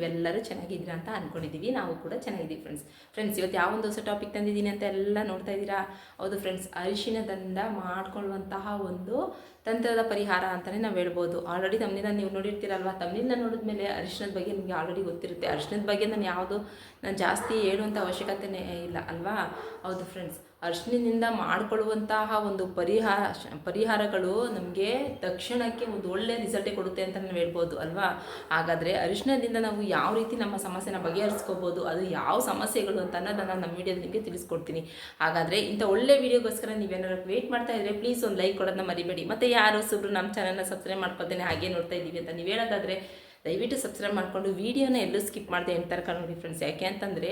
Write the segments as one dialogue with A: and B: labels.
A: ನೀವೆಲ್ಲರೂ ಚೆನ್ನಾಗಿದ್ದೀರಾ ಅಂತ ಅಂದ್ಕೊಂಡಿದ್ದೀವಿ ನಾವು ಕೂಡ ಚೆನ್ನಾಗಿದ್ದೀವಿ ಫ್ರೆಂಡ್ಸ್ ಫ್ರೆಂಡ್ಸ್ ಇವತ್ತು ಯಾವೊಂದು ಹೊಸ ಟಾಪಿಕ್ ತಂದಿದ್ದೀನಿ ಅಂತ ಎಲ್ಲ ನೋಡ್ತಾ ಇದ್ದೀರಾ? ಹೌದು ಫ್ರೆಂಡ್ಸ್ ಅರಿಶಿನದಿಂದ ಮಾಡ್ಕೊಳ್ಳುವಂತಹ ಒಂದು ತಂತ್ರದ ಪರಿಹಾರ ಅಂತಲೇ ನಾವು ಹೇಳ್ಬೋದು. ಆಲ್ರೆಡಿ ತಮ್ಮನಿಂದ ನೀವು ನೋಡಿರ್ತೀರಲ್ವಾ? ತಮ್ಮನಿಂದ ನೋಡಿದ್ಮೇಲೆ ಅರಿಶಿನದ ಬಗ್ಗೆ ನಿಮಗೆ ಆಲ್ರೆಡಿ ಗೊತ್ತಿರುತ್ತೆ. ಅರಿಶಿನದ ಬಗ್ಗೆ ನಾನು ಯಾವುದು, ನಾನು ಜಾಸ್ತಿ ಹೇಳುವಂಥ ಅವಶ್ಯಕತೆನೇ ಇಲ್ಲ, ಅಲ್ವಾ? ಹೌದು ಫ್ರೆಂಡ್ಸ್ ಅರಿಶಿನಿಂದ ಮಾಡಿಕೊಳ್ಳುವಂತಹ ಒಂದು ಪರಿಹಾರ, ಪರಿಹಾರಗಳು ನಮಗೆ ತಕ್ಷಣಕ್ಕೆ ಒಂದು ಒಳ್ಳೆಯ ರಿಸಲ್ಟೇ ಕೊಡುತ್ತೆ ಅಂತ ನಾವು ಹೇಳ್ಬೋದು ಅಲ್ವಾ? ಹಾಗಾದರೆ ಅರಿಶಿನದಿಂದ ನಾವು ಯಾವ ರೀತಿ ನಮ್ಮ ಸಮಸ್ಯೆನ ಬಗೆಹರಿಸ್ಕೋಬೋದು, ಅದು ಯಾವ ಸಮಸ್ಯೆಗಳು ಅಂತ ಅನ್ನೋದನ್ನು ನಮ್ಮ ವಿಡಿಯೋದಲ್ಲಿ ನಿಮಗೆ ತಿಳಿಸ್ಕೊಡ್ತೀನಿ. ಹಾಗಾದರೆ ಇಂಥ ಒಳ್ಳೆ ವಿಡಿಯೋಗೋಸ್ಕರ ನೀವೇನಾದ್ರು ವೆಯ್ಟ್ ಮಾಡ್ತಾ ಇದ್ದರೆ ಪ್ಲೀಸ್ ಒಂದು ಲೈಕ್ ಕೊಡೋದನ್ನ ಮರಿಬೇಡಿ. ಮತ್ತು ಯಾರು ಸುಬ್ರು ನಮ್ಮ ಚಾನಲ್ನ ಸಬ್ಸ್ಕ್ರೈಬ್ ಮಾಡ್ಕೊತೇನೆ ಹಾಗೆ ನೋಡ್ತಾ ಇದ್ದೀವಿ ಅಂತ ನೀವು ಹೇಳೋದಾದರೆ ದಯವಿಟ್ಟು ಸಬ್ಸ್ಕ್ರೈಬ್ ಮಾಡಿಕೊಂಡು ವೀಡಿಯೋನ ಎಲ್ಲೂ ಸ್ಕಿಪ್ ಮಾಡದೆ ಎಂತ ನೋಡಿ ಫ್ರೆಂಡ್ಸ್ ಯಾಕೆ ಅಂತಂದರೆ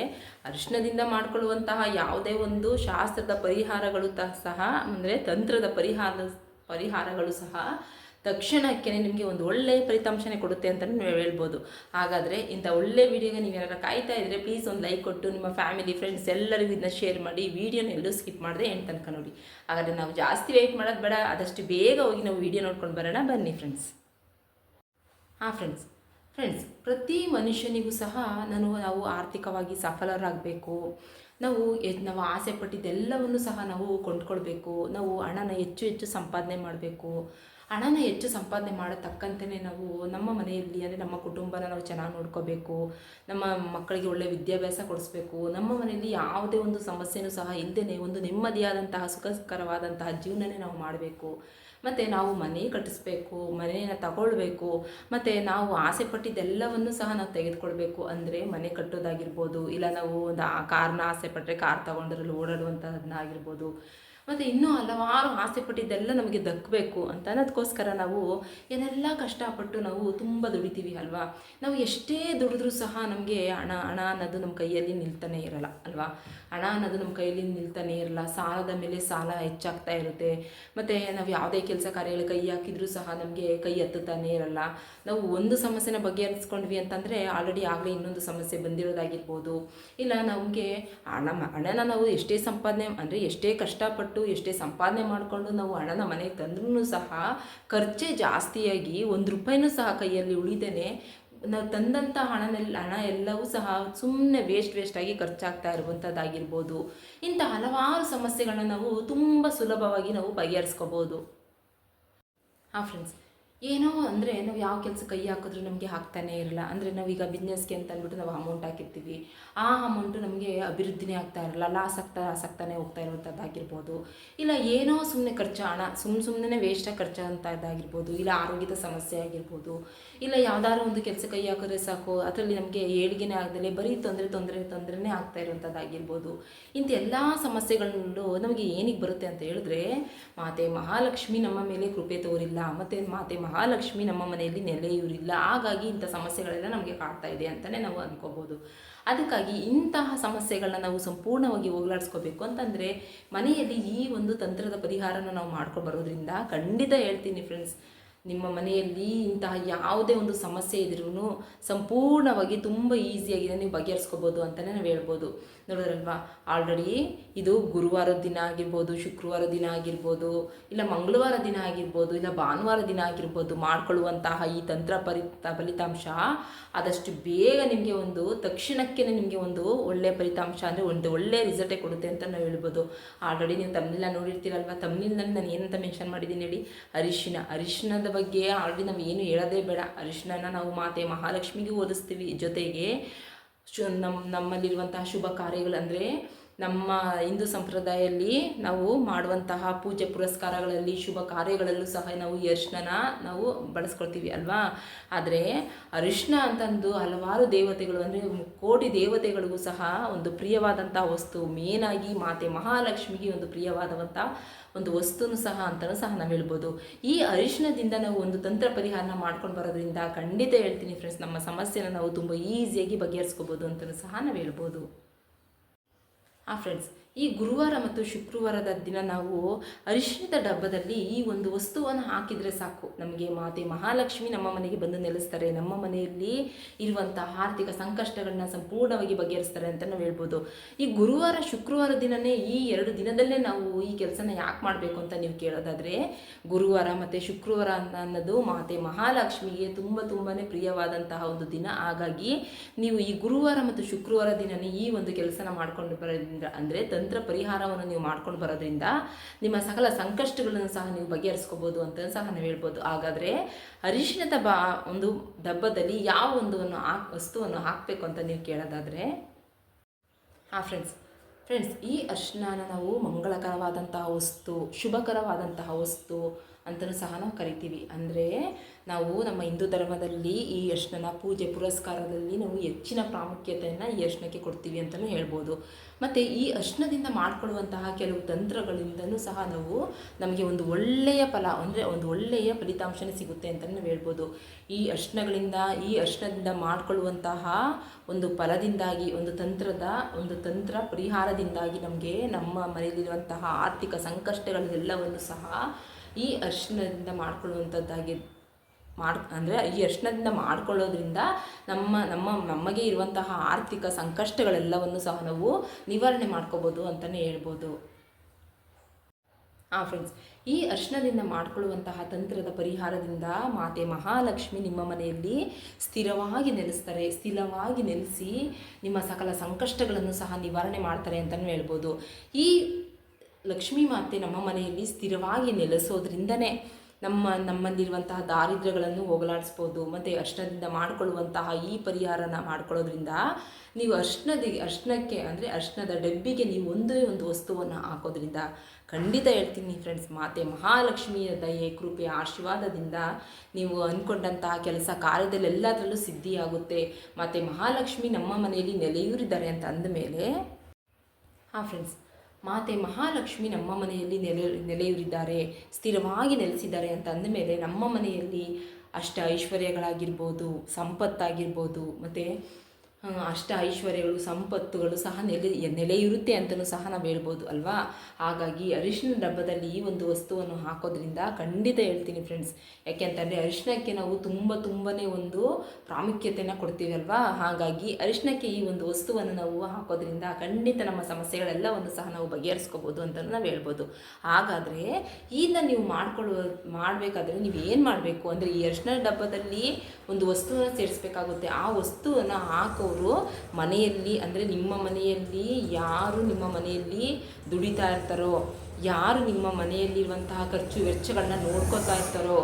A: ಅರಿಶಿಣದಿಂದ ಮಾಡಿಕೊಳ್ಳುವಂತಹ ಯಾವುದೇ ಒಂದು ಶಾಸ್ತ್ರದ ಪರಿಹಾರಗಳು ತ ಸಹ, ಅಂದರೆ ತಂತ್ರದ ಪರಿಹಾರ ಪರಿಹಾರಗಳು ಸಹ ತಕ್ಷಣಕ್ಕೆ ನಿಮಗೆ ಒಂದು ಒಳ್ಳೆಯ ಫಲಿತಾಂಶನೇ ಕೊಡುತ್ತೆ ಅಂತ ನೀವು ಹೇಳ್ಬೋದು. ಹಾಗಾದರೆ ಇಂಥ ಒಳ್ಳೆ ವೀಡಿಯೋಗೆ ನೀವು ಏನಾರು ಕಾಯ್ತಾ ಇದ್ದರೆ ಪ್ಲೀಸ್ ಒಂದು ಲೈಕ್ ಕೊಟ್ಟು ನಿಮ್ಮ ಫ್ಯಾಮಿಲಿ ಫ್ರೆಂಡ್ಸ್ ಎಲ್ಲರಿಗೂ ಇದನ್ನ ಶೇರ್ ಮಾಡಿ ವೀಡಿಯೋನ ಎಲ್ಲೂ ಸ್ಕಿಪ್ ಮಾಡಿದೆ ಏನು ತನಕ ನೋಡಿ. ಹಾಗಾದರೆ ನಾವು ಜಾಸ್ತಿ ವೆಯ್ಟ್ ಮಾಡೋದು ಬೇಡ, ಆದಷ್ಟು ಬೇಗ ಹೋಗಿ ನಾವು ವೀಡಿಯೋ ನೋಡ್ಕೊಂಡು ಬರೋಣ. ಬನ್ನಿ ಫ್ರೆಂಡ್ಸ್ ಹಾಂ ಫ್ರೆಂಡ್ಸ್ ಫ್ರೆಂಡ್ಸ್ ಪ್ರತಿ ಮನುಷ್ಯನಿಗೂ ಸಹ ನಾನು, ನಾವು ಆರ್ಥಿಕವಾಗಿ ಸಫಲರಾಗಬೇಕು. ನಾವು ನಾವು ಆಸೆ ಪಟ್ಟಿದ್ದೆಲ್ಲವನ್ನು ಸಹ ನಾವು ಕೊಂಡ್ಕೊಳ್ಬೇಕು. ನಾವು ಹಣನ ಹೆಚ್ಚು ಹೆಚ್ಚು ಸಂಪಾದನೆ ಮಾಡಬೇಕು. ಹಣನ ಹೆಚ್ಚು ಸಂಪಾದನೆ ಮಾಡೋ ತಕ್ಕಂತೆಯೇ ನಾವು ನಮ್ಮ ಮನೆಯಲ್ಲಿ, ಅಂದರೆ ನಮ್ಮ ಕುಟುಂಬನ ನಾವು ಚೆನ್ನಾಗಿ ನೋಡ್ಕೋಬೇಕು, ನಮ್ಮ ಮಕ್ಕಳಿಗೆ ಒಳ್ಳೆಯ ವಿದ್ಯಾಭ್ಯಾಸ ಕೊಡಿಸ್ಬೇಕು, ನಮ್ಮ ಮನೆಯಲ್ಲಿ ಯಾವುದೇ ಒಂದು ಸಮಸ್ಯೆನೂ ಸಹ ಇಲ್ಲದೇ ಒಂದು ನೆಮ್ಮದಿಯಾದಂತಹ ಸುಖಕರವಾದಂತಹ ಜೀವನನೇ ನಾವು ಮಾಡಬೇಕು. ಮತ್ತು ನಾವು ಮನೆ ಕಟ್ಟಿಸ್ಬೇಕು, ಮನೆಯನ್ನು ತಗೊಳ್ಬೇಕು, ಮತ್ತು ನಾವು ಆಸೆ ಪಟ್ಟಿದ್ದೆಲ್ಲವನ್ನು ಸಹ ನಾವು ತೆಗೆದುಕೊಳ್ಬೇಕು. ಅಂದರೆ ಮನೆ ಕಟ್ಟೋದಾಗಿರ್ಬೋದು, ಇಲ್ಲ ನಾವು ಒಂದು ಆ ಕಾರನ್ನ ಆಸೆ ಪಟ್ಟರೆ ಕಾರ್ ತಗೊಂಡ್ರಲ್ಲಿ ಓಡಾಡುವಂಥದ್ದನ್ನ ಆಗಿರ್ಬೋದು ಮತ್ತು ಇನ್ನೂ ಹಲವಾರು ಆಸೆ ಪಟ್ಟಿದ್ದೆಲ್ಲ ನಮಗೆ ದಕ್ಕಬೇಕು ಅಂತ ಅನ್ನೋದಕ್ಕೋಸ್ಕರ ನಾವು ಏನೆಲ್ಲ ಕಷ್ಟಪಟ್ಟು ನಾವು ತುಂಬ ದುಡಿತೀವಿ ಅಲ್ವಾ? ನಾವು ಎಷ್ಟೇ ದುಡಿದ್ರೂ ಸಹ ನಮಗೆ ಹಣ ಹಣ ಅನ್ನೋದು ನಮ್ಮ ಕೈಯಲ್ಲಿ ನಿಲ್ತಾನೆ ಇರಲ್ಲ ಅಲ್ವಾ? ಹಣ ಅನ್ನೋದು ನಮ್ಮ ಕೈಯಲ್ಲಿ ನಿಲ್ತಾನೆ ಇರಲ್ಲ. ಸಾಲದ ಮೇಲೆ ಸಾಲ ಹೆಚ್ಚಾಗ್ತಾ ಇರುತ್ತೆ. ಮತ್ತು ನಾವು ಯಾವುದೇ ಕೆಲಸ ಕಾರ್ಯಗಳು ಕೈ ಹಾಕಿದ್ರೂ ಸಹ ನಮಗೆ ಕೈ ಹತ್ತುತ್ತಾನೆ ಇರಲ್ಲ. ನಾವು ಒಂದು ಸಮಸ್ಯೆನ ಬಗೆಹರಿಸ್ಕೊಂಡ್ವಿ ಅಂತಂದರೆ ಆಲ್ರೆಡಿ ಆಗಲೇ ಇನ್ನೊಂದು ಸಮಸ್ಯೆ ಬಂದಿರೋದಾಗಿರ್ಬೋದು. ಇಲ್ಲ ನಮಗೆ ಹಣ, ಹಣನ ನಾವು ಎಷ್ಟೇ ಸಂಪಾದನೆ ಅಂದರೆ ಎಷ್ಟೇ ಕಷ್ಟಪಟ್ಟು ಎಷ್ಟೇ ಸಂಪಾದನೆ ಮಾಡಿಕೊಂಡು ನಾವು ಹಣನ ಮನೆಗೆ ತಂದ್ರೂ ಸಹ ಖರ್ಚೇ ಜಾಸ್ತಿಯಾಗಿ ಒಂದು ರೂಪಾಯಿನೂ ಸಹ ಕೈಯಲ್ಲಿ ಉಳಿದೇನೆ ನಾವು ತಂದಂಥ ಹಣನೆಲ್ಲ ಹಣ ಎಲ್ಲವೂ ಸಹ ಸುಮ್ಮನೆ ವೇಸ್ಟ್ ವೇಸ್ಟಾಗಿ ಖರ್ಚಾಗ್ತಾ ಇರುವಂಥದ್ದಾಗಿರ್ಬೋದು ಇಂಥ ಹಲವಾರು ಸಮಸ್ಯೆಗಳನ್ನ ನಾವು ತುಂಬ ಸುಲಭವಾಗಿ ನಾವು ಬಗೆಹರಿಸ್ಕೋಬೋದು. ಹಾಂ ಫ್ರೆಂಡ್ಸ್ ಏನೋ ಅಂದರೆ ನಾವು ಯಾವ ಕೆಲಸ ಕೈ ಹಾಕಿದ್ರೂ ನಮಗೆ ಹಾಕ್ತಾನೆ ಇರಲ್ಲ. ಅಂದರೆ ನಾವೀಗ ಬಿಸ್ನೆಸ್ಗೆ ಅಂತ ಅಂದ್ಬಿಟ್ಟು ನಾವು ಅಮೌಂಟ್ ಹಾಕಿರ್ತೀವಿ. ಆ ಅಮೌಂಟು ನಮಗೆ ಅಭಿವೃದ್ಧಿನೇ ಆಗ್ತಾ ಇರಲ್ಲ. ಲಾಸ್ ಆಗ್ತಾ ಲಾಸ್ ಆಗ್ತಾನೆ ಹೋಗ್ತಾ ಇರುವಂಥದ್ದಾಗಿರ್ಬೋದು ಇಲ್ಲ ಏನೋ ಸುಮ್ಮನೆ ಖರ್ಚು, ಹಣ ಸುಮ್ಮ ಸುಮ್ಮನೆ ವೇಸ್ಟಾಗಿ ಖರ್ಚಾದಂಥದ್ದಾಗಿರ್ಬೋದು ಇಲ್ಲ ಆರೋಗ್ಯದ ಸಮಸ್ಯೆ ಆಗಿರ್ಬೋದು. ಇಲ್ಲ ಯಾವ್ದಾದ್ರು ಒಂದು ಕೆಲಸ ಕೈ ಹಾಕಿದ್ರೆ ಸಾಕು. ಅದರಲ್ಲಿ ನಮಗೆ ಏಳಿಗೆನೇ ಆಗದಲ್ಲೇ ಬರೀ ತೊಂದರೆ ತೊಂದರೆ, ತೊಂದರೆನೇ ಆಗ್ತಾ ಇರುವಂಥದ್ದಾಗಿರ್ಬೋದು ಇಂಥ ಎಲ್ಲ ಸಮಸ್ಯೆಗಳು ನಮಗೆ ಏನಿಗೆ ಬರುತ್ತೆ ಅಂತ ಹೇಳಿದ್ರೆ, ಮಾತೆ ಮಹಾಲಕ್ಷ್ಮಿ ನಮ್ಮ ಮೇಲೆ ಕೃಪೆ ತೋರಿಲ್ಲ. ಮತ್ತು ಮಾತೆ ಮಹಾಲಕ್ಷ್ಮಿ ನಮ್ಮ ಮನೆಯಲ್ಲಿ ನೆಲೆಯೂರಿಲ್ಲ. ಹಾಗಾಗಿ ಇಂಥ ಸಮಸ್ಯೆಗಳೆಲ್ಲ ನಮಗೆ ಕಾಡ್ತಾ ಇದೆ ಅಂತಲೇ ನಾವು ಅಂದ್ಕೋಬೋದು ಅದಕ್ಕಾಗಿ ಇಂತಹ ಸಮಸ್ಯೆಗಳನ್ನ ನಾವು ಸಂಪೂರ್ಣವಾಗಿ ಹೋಗಲಾಡಿಸ್ಕೋಬೇಕು ಅಂತಂದರೆ ಮನೆಯಲ್ಲಿ ಈ ಒಂದು ತಂತ್ರದ ಪರಿಹಾರನ ನಾವು ಮಾಡ್ಕೊಂಡು ಬರೋದ್ರಿಂದ ಖಂಡಿತ ಹೇಳ್ತೀನಿ ಫ್ರೆಂಡ್ಸ್ ನಿಮ್ಮ ಮನೆಯಲ್ಲಿ ಇಂತಹ ಯಾವುದೇ ಒಂದು ಸಮಸ್ಯೆ ಇದ್ರೂ ಸಂಪೂರ್ಣವಾಗಿ ತುಂಬ ಈಸಿಯಾಗಿ ನೀವು ಬಗೆಹರಿಸ್ಕೋಬೋದು ಅಂತಲೇ ನಾವು ಹೇಳ್ಬೋದು. ನೋಡಿದ್ರಲ್ವಾ? ಆಲ್ರೆಡಿ ಇದು ಗುರುವಾರದ ದಿನ ಆಗಿರ್ಬೋದು, ಶುಕ್ರವಾರ ದಿನ ಆಗಿರ್ಬೋದು, ಇಲ್ಲ ಮಂಗಳವಾರ ದಿನ ಆಗಿರ್ಬೋದು, ಇಲ್ಲ ಭಾನುವಾರ ದಿನ ಆಗಿರ್ಬೋದು ಮಾಡ್ಕೊಳ್ಳುವಂತಹ ಈ ತಂತ್ರ ಪರಿತ, ಫಲಿತಾಂಶ ಆದಷ್ಟು ಬೇಗ ನಿಮಗೆ ಒಂದು ತಕ್ಷಣಕ್ಕೆ ನಿಮಗೆ ಒಂದು ಒಳ್ಳೆಯ ಫಲಿತಾಂಶ ಅಂದರೆ ಒಂದು ಒಳ್ಳೆಯ ರಿಸಲ್ಟೇ ಕೊಡುತ್ತೆ ಅಂತ ನಾವು ಹೇಳ್ಬೋದು. ಆಲ್ರೆಡಿ ನೀವು ತಮ್ಮನೆಲ್ಲ ನೋಡಿರ್ತೀರಲ್ವ? ತಮ್ಮನಿಲ್ನಲ್ಲಿ ನಾನು ಏನಂತ ಮೆನ್ಷನ್ ಮಾಡಿದ್ದೀನಿ ಹೇಳಿ? ಅರಿಶಿನ. ಅರಿಶಿನದ ಬಗ್ಗೆ ಆಲ್ರೆಡಿ ನಾವು ಏನು ಹೇಳೋದೇ ಬೇಡ. ಅರಿಶಿನ ನಾವು ಮಾತೆ ಮಹಾಲಕ್ಷ್ಮಿಗೆ ಓದಿಸ್ತೀವಿ. ಜೊತೆಗೆ ಶು ನಮ್ಮ ನಮ್ಮಲ್ಲಿರುವಂತಹ ಶುಭ ಕಾರ್ಯಗಳು ಅಂದರೆ ನಮ್ಮ ಹಿಂದೂ ಸಂಪ್ರದಾಯದಲ್ಲಿ ನಾವು ಮಾಡುವಂತಹ ಪೂಜೆ ಪುರಸ್ಕಾರಗಳಲ್ಲಿ, ಶುಭ ಕಾರ್ಯಗಳಲ್ಲೂ ಸಹ ನಾವು ಈ ಅರಿಶಿನ ನಾವು ಬಳಸ್ಕೊಳ್ತೀವಿ ಅಲ್ವಾ? ಆದರೆ ಅರಿಶಿನ ಅಂತಂದು ಹಲವಾರು ದೇವತೆಗಳು ಅಂದರೆ ಕೋಟಿ ದೇವತೆಗಳಿಗೂ ಸಹ ಒಂದು ಪ್ರಿಯವಾದಂಥ ವಸ್ತು ಮೇನಾಗಿ ಮಾತೆ ಮಹಾಲಕ್ಷ್ಮಿಗೆ ಒಂದು ಪ್ರಿಯವಾದಂಥ ಒಂದು ವಸ್ತುನು ಸಹ ಅಂತಲೂ ಸಹ ನಾವು ಹೇಳ್ಬೋದು. ಈ ಅರಿಶಿನದಿಂದ ನಾವು ಒಂದು ತಂತ್ರ ಪರಿಹಾರನ ಮಾಡ್ಕೊಂಡು ಬರೋದ್ರಿಂದ ಖಂಡಿತ ಹೇಳ್ತೀನಿ ಫ್ರೆಂಡ್ಸ್ ನಮ್ಮ ಸಮಸ್ಯೆನ ನಾವು ತುಂಬ ಈಸಿಯಾಗಿ ಬಗೆಹರಿಸ್ಕೋಬೋದು ಅಂತಲೂ ಸಹ ನಾವು ಹೇಳ್ಬೋದು. ಹಾಂ ಫ್ರೆಂಡ್ಸ್ ಈ ಗುರುವಾರ ಮತ್ತು ಶುಕ್ರವಾರದ ದಿನ ನಾವು ಅರಿಶಿಣದ ಡಬ್ಬದಲ್ಲಿ ಈ ಒಂದು ವಸ್ತುವನ್ನು ಹಾಕಿದರೆ ಸಾಕು. ನಮಗೆ ಮಾತೆ ಮಹಾಲಕ್ಷ್ಮಿ ನಮ್ಮ ಮನೆಗೆ ಬಂದು ನೆಲೆಸ್ತಾರೆ. ನಮ್ಮ ಮನೆಯಲ್ಲಿ ಇರುವಂತಹ ಆರ್ಥಿಕ ಸಂಕಷ್ಟಗಳನ್ನ ಸಂಪೂರ್ಣವಾಗಿ ಬಗೆಹರಿಸ್ತಾರೆ ಅಂತ ನಾವು ಹೇಳ್ಬೋದು. ಈ ಗುರುವಾರ, ಶುಕ್ರವಾರ ದಿನನೇ ಈ ಎರಡು ದಿನದಲ್ಲೇ ನಾವು ಈ ಕೆಲಸನ ಯಾಕೆ ಮಾಡಬೇಕು ಅಂತ ನೀವು ಕೇಳೋದಾದರೆ, ಗುರುವಾರ ಮತ್ತು ಶುಕ್ರವಾರ ಅಂತ ಅನ್ನೋದು ಮಾತೆ ಮಹಾಲಕ್ಷ್ಮಿಗೆ ತುಂಬ ತುಂಬಾ ಪ್ರಿಯವಾದಂತಹ ಒಂದು ದಿನ. ಹಾಗಾಗಿ ನೀವು ಈ ಗುರುವಾರ ಮತ್ತು ಶುಕ್ರವಾರ ದಿನನೇ ಈ ಒಂದು ಕೆಲಸನ ಮಾಡ್ಕೊಂಡು ಬರೋದ್ರಿಂದ ಅಂದರೆ ತಂತ್ರ ಪರಿಹಾರವನ್ನು ನೀವು ಮಾಡ್ಕೊಂಡು ಬರೋದ್ರಿಂದ ನಿಮ್ಮ ಸಕಲ ಸಂಕಷ್ಟಗಳನ್ನು ಸಹ ನೀವು ಬಗೆಹರಿಸ್ಕೋಬೋದು ಅಂತ ಸಹ ನಾವು ಹೇಳ್ಬೋದು. ಹಾಗಾದರೆ ಅರಿಶಿಣದ ಬಾ ಒಂದು ಡಬ್ಬದಲ್ಲಿ ಯಾವ ಒಂದು ಹಾಕ್, ವಸ್ತುವನ್ನು ಹಾಕಬೇಕು ಅಂತ ನೀವು ಕೇಳೋದಾದರೆ, ಹಾಂ ಫ್ರೆಂಡ್ಸ್ ಫ್ರೆಂಡ್ಸ್ ಈ ಅರ್ಶನ ನಾವು ಮಂಗಳಕರವಾದಂತಹ ವಸ್ತು, ಶುಭಕರವಾದಂತಹ ವಸ್ತು ಅಂತಲೂ ಸಹ ನಾವು ಕರಿತೀವಿ. ಅಂದರೆ ನಾವು ನಮ್ಮ ಹಿಂದೂ ಧರ್ಮದಲ್ಲಿ ಈ ಯಶ್ನನ ಪೂಜೆ ಪುರಸ್ಕಾರದಲ್ಲಿ ನಾವು ಹೆಚ್ಚಿನ ಪ್ರಾಮುಖ್ಯತೆಯನ್ನು ಈ ಅರ್ಶನಕ್ಕೆ ಕೊಡ್ತೀವಿ ಅಂತಲೂ ಹೇಳ್ಬೋದು. ಮತ್ತು ಈ ಅರ್ಶನದಿಂದ ಮಾಡ್ಕೊಳ್ಳುವಂತಹ ಕೆಲವು ತಂತ್ರಗಳಿಂದಲೂ ಸಹ ನಾವು ನಮಗೆ ಒಂದು ಒಳ್ಳೆಯ ಫಲ, ಅಂದರೆ ಒಂದು ಒಳ್ಳೆಯ ಫಲಿತಾಂಶನೇ ಸಿಗುತ್ತೆ ಅಂತಲೂ ನಾವು ಹೇಳ್ಬೋದು. ಈ ಅರ್ಶನಗಳಿಂದ ಈ ಅರ್ಶನದಿಂದ ಮಾಡಿಕೊಳ್ಳುವಂತಹ ಒಂದು ಫಲದಿಂದಾಗಿ, ಒಂದು ತಂತ್ರದ, ಒಂದು ತಂತ್ರ ಪರಿಹಾರದಿಂದಾಗಿ ನಮಗೆ ನಮ್ಮ ಮನೆಯಲ್ಲಿರುವಂತಹ ಆರ್ಥಿಕ ಸಂಕಷ್ಟಗಳೆಲ್ಲವನ್ನು ಸಹ ಈ ಅರಿಶಿಣದಿಂದ ಮಾಡ್ಕೊಳ್ಳುವಂಥದ್ದಾಗಿ ಮಾಡ್, ಅಂದರೆ ಈ ಅರಿಶಿಣದಿಂದ ಮಾಡ್ಕೊಳ್ಳೋದ್ರಿಂದ ನಮ್ಮ ನಮ್ಮ, ನಮಗೆ ಇರುವಂತಹ ಆರ್ಥಿಕ ಸಂಕಷ್ಟಗಳೆಲ್ಲವನ್ನು ಸಹ ನಾವು ನಿವಾರಣೆ ಮಾಡ್ಕೋಬೋದು ಅಂತಲೇ ಹೇಳ್ಬೋದು. ಹಾಂ ಫ್ರೆಂಡ್ಸ್ ಈ ಅರ್ಶನದಿಂದ ಮಾಡಿಕೊಳ್ಳುವಂತಹ ತಂತ್ರದ ಪರಿಹಾರದಿಂದ ಮಾತೆ ಮಹಾಲಕ್ಷ್ಮಿ ನಿಮ್ಮ ಮನೆಯಲ್ಲಿ ಸ್ಥಿರವಾಗಿ ನೆಲೆಸ್ತಾರೆ. ಸ್ಥಿರವಾಗಿ ನೆಲೆಸಿ ನಿಮ್ಮ ಸಕಲ ಸಂಕಷ್ಟಗಳನ್ನು ಸಹ ನಿವಾರಣೆ ಮಾಡ್ತಾರೆ ಅಂತಲೂ ಹೇಳ್ಬೋದು. ಈ ಲಕ್ಷ್ಮೀ ಮಾತೆ ನಮ್ಮ ಮನೆಯಲ್ಲಿ ಸ್ಥಿರವಾಗಿ ನೆಲೆಸೋದ್ರಿಂದನೇ ನಮ್ಮ ನಮ್ಮಲ್ಲಿರುವಂತಹ ದಾರಿದ್ರ್ಯಗಳನ್ನು ಹೋಗಲಾಡಿಸ್ಬೋದು. ಮತ್ತು ಅರ್ಶನದಿಂದ ಮಾಡಿಕೊಳ್ಳುವಂತಹ ಈ ಪರಿಹಾರನ ಮಾಡ್ಕೊಳ್ಳೋದ್ರಿಂದ ನೀವು ಅರ್ಶನದಿ, ಅರ್ಶನಕ್ಕೆ ಅಂದರೆ ಅರ್ಶನದ ಡಬ್ಬಿಗೆ ನೀವು ಒಂದೇ ಒಂದು ವಸ್ತುವನ್ನು ಹಾಕೋದ್ರಿಂದ ಖಂಡಿತ ಹೇಳ್ತೀನಿ ಫ್ರೆಂಡ್ಸ್ ಮಾತೆ ಮಹಾಲಕ್ಷ್ಮಿಯ ದಯೆ, ಕೃಪೆ, ಆಶೀರ್ವಾದದಿಂದ ನೀವು ಅಂದ್ಕೊಂಡಂತಹ ಕೆಲಸ ಕಾರ್ಯದಲ್ಲೆಲ್ಲದರಲ್ಲೂ ಸಿದ್ಧಿಯಾಗುತ್ತೆ. ಮತ್ತು ಮಹಾಲಕ್ಷ್ಮಿ ನಮ್ಮ ಮನೆಯಲ್ಲಿ ನೆಲೆಯೂರಿದ್ದಾರೆ ಅಂತ ಅಂದಮೇಲೆ, ಹಾಂ ಫ್ರೆಂಡ್ಸ್ ಮಾತೆ ಮಹಾಲಕ್ಷ್ಮಿ ನಮ್ಮ ಮನೆಯಲ್ಲಿ ನೆಲೆ, ನೆಲೆಯೂರಿದ್ದಾರೆ, ಸ್ಥಿರವಾಗಿ ನೆಲೆಸಿದ್ದಾರೆ ಅಂತ ಅಂದಮೇಲೆ ನಮ್ಮ ಮನೆಯಲ್ಲಿ ಅಷ್ಟ ಐಶ್ವರ್ಯಗಳಾಗಿರ್ಬೋದು, ಸಂಪತ್ತಾಗಿರ್ಬೋದು, ಮತ್ತು ಅಷ್ಟ ಐಶ್ವರ್ಯಗಳು, ಸಂಪತ್ತುಗಳು ಸಹ ನೆಲೆ ನೆಲೆಯಿರುತ್ತೆ ಅಂತಲೂ ಸಹ ನಾವು ಹೇಳ್ಬೋದು, ಅಲ್ವಾ? ಹಾಗಾಗಿ ಅರಿಶಿನ ಡಬ್ಬದಲ್ಲಿ ಈ ಒಂದು ವಸ್ತುವನ್ನು ಹಾಕೋದ್ರಿಂದ ಖಂಡಿತ ಹೇಳ್ತೀನಿ ಫ್ರೆಂಡ್ಸ್ ಯಾಕೆಂತಂದರೆ ಅರಿಶಿನಕ್ಕೆ ನಾವು ತುಂಬ ತುಂಬಾ ಒಂದು ಪ್ರಾಮುಖ್ಯತೆಯನ್ನು ಕೊಡ್ತೀವಿ, ಅಲ್ವಾ? ಹಾಗಾಗಿ ಅರಿಶಿನಕ್ಕೆ ಈ ಒಂದು ವಸ್ತುವನ್ನು ನಾವು ಹಾಕೋದ್ರಿಂದ ಖಂಡಿತ ನಮ್ಮ ಸಮಸ್ಯೆಗಳೆಲ್ಲವನ್ನು ಸಹ ನಾವು ಬಗೆಹರಿಸ್ಕೋಬೋದು ಅಂತಲೂ ನಾವು ಹೇಳ್ಬೋದು. ಹಾಗಾದರೆ ಇದನ್ನ ನೀವು ಮಾಡ್ಕೊಳ್ಳುವ ಮಾಡಬೇಕಾದ್ರೆ ನೀವು ಏನು ಮಾಡಬೇಕು? ಅಂದರೆ ಈ ಅರಿಶಿನ ಡಬ್ಬದಲ್ಲಿ ಒಂದು ವಸ್ತುವನ್ನು ಸೇರಿಸಬೇಕಾಗುತ್ತೆ. ಆ ವಸ್ತುವನ್ನು ಹಾಕೋರು ಮನೆಯಲ್ಲಿ, ಅಂದರೆ ನಿಮ್ಮ ಮನೆಯಲ್ಲಿ ಯಾರು ನಿಮ್ಮ ಮನೆಯಲ್ಲಿ ದುಡಿತಾ ಇರ್ತಾರೋ, ಯಾರು ನಿಮ್ಮ ಮನೆಯಲ್ಲಿರುವಂತಹ ಖರ್ಚು ವೆಚ್ಚಗಳನ್ನ ನೋಡ್ಕೋತಾ ಇರ್ತಾರೋ,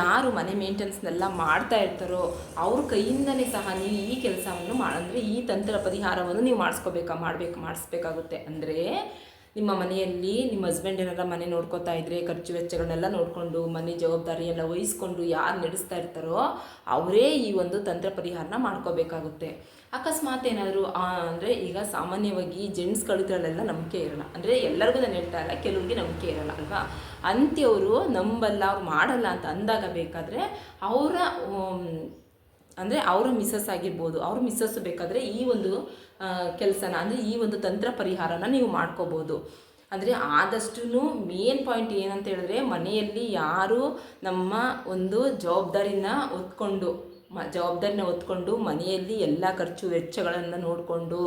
A: ಯಾರು ಮನೆ ಮೇಂಟೆನೆನ್ಸ್ನೆಲ್ಲ ಮಾಡ್ತಾ ಇರ್ತಾರೋ, ಅವ್ರ ಕೈಯಿಂದನೇ ಸಹ ನೀವು ಈ ಕೆಲಸವನ್ನು ಮಾ, ಅಂದರೆ ಈ ತಂತ್ರ ಪರಿಹಾರವನ್ನು ನೀವು ಮಾಡಿಸ್ಕೋಬೇಕಾ, ಮಾಡಬೇಕು, ಮಾಡಿಸ್ಬೇಕಾಗುತ್ತೆ. ಅಂದರೆ ನಿಮ್ಮ ಮನೆಯಲ್ಲಿ ನಿಮ್ಮ ಹಸ್ಬೆಂಡ್ ಏನಾರ ಮನೆ ನೋಡ್ಕೋತಾ ಇದ್ರೆ, ಖರ್ಚು ವೆಚ್ಚಗಳನ್ನೆಲ್ಲ ನೋಡಿಕೊಂಡು, ಮನೆ ಜವಾಬ್ದಾರಿ ಎಲ್ಲ ವಹಿಸ್ಕೊಂಡು ಯಾರು ನಡೆಸ್ತಾ ಇರ್ತಾರೋ, ಅವರೇ ಈ ಒಂದು ತಂತ್ರ ಪರಿಹಾರನ ಮಾಡ್ಕೋಬೇಕಾಗುತ್ತೆ. ಅಕಸ್ಮಾತ್ ಏನಾದರೂ ಅಂದರೆ ಈಗ ಸಾಮಾನ್ಯವಾಗಿ ಜೆಂಟ್ಸ್ಗಳಿದ್ರಲ್ಲೆಲ್ಲ ನಂಬಿಕೆ ಇರಲ್ಲ. ಅಂದರೆ ಎಲ್ಲರಿಗೂ ನಾನು ಹೇಳ್ತಾ ಇಲ್ಲ, ಕೆಲವ್ರಿಗೆ ನಂಬಿಕೆ ಇರಲ್ಲ, ಅಲ್ವಾ? ಅಂತ್ಯವರು ನಂಬಲ್ಲ, ಅವ್ರು ಮಾಡಲ್ಲ ಅಂತ ಅಂದಾಗ ಬೇಕಾದರೆ ಅವರ ಅಂದರೆ ಅವರ ಮಿಸ್ಸಸ್ ಆಗಿರ್ಬೋದು, ಅವ್ರ ಮಿಸ್ಸಸ್ ಬೇಕಾದರೆ ಈ ಒಂದು ಕೆಲಸನ, ಅಂದರೆ ಈ ಒಂದು ತಂತ್ರ ಪರಿಹಾರನ ನೀವು ಮಾಡ್ಕೋಬೋದು. ಅಂದರೆ ಆದಷ್ಟು ಮೇನ್ ಪಾಯಿಂಟ್ ಏನಂತ ಹೇಳಿದ್ರೆ ಮನೆಯಲ್ಲಿ ಯಾರು ನಮ್ಮ ಒಂದು ಜವಾಬ್ದಾರಿನ ಹೊತ್ಕೊಂಡು ಮ ಜವಾಬ್ದಾರಿನ ಹೊತ್ಕೊಂಡು ಮನೆಯಲ್ಲಿ ಎಲ್ಲ ಖರ್ಚು ವೆಚ್ಚಗಳನ್ನು ನೋಡಿಕೊಂಡು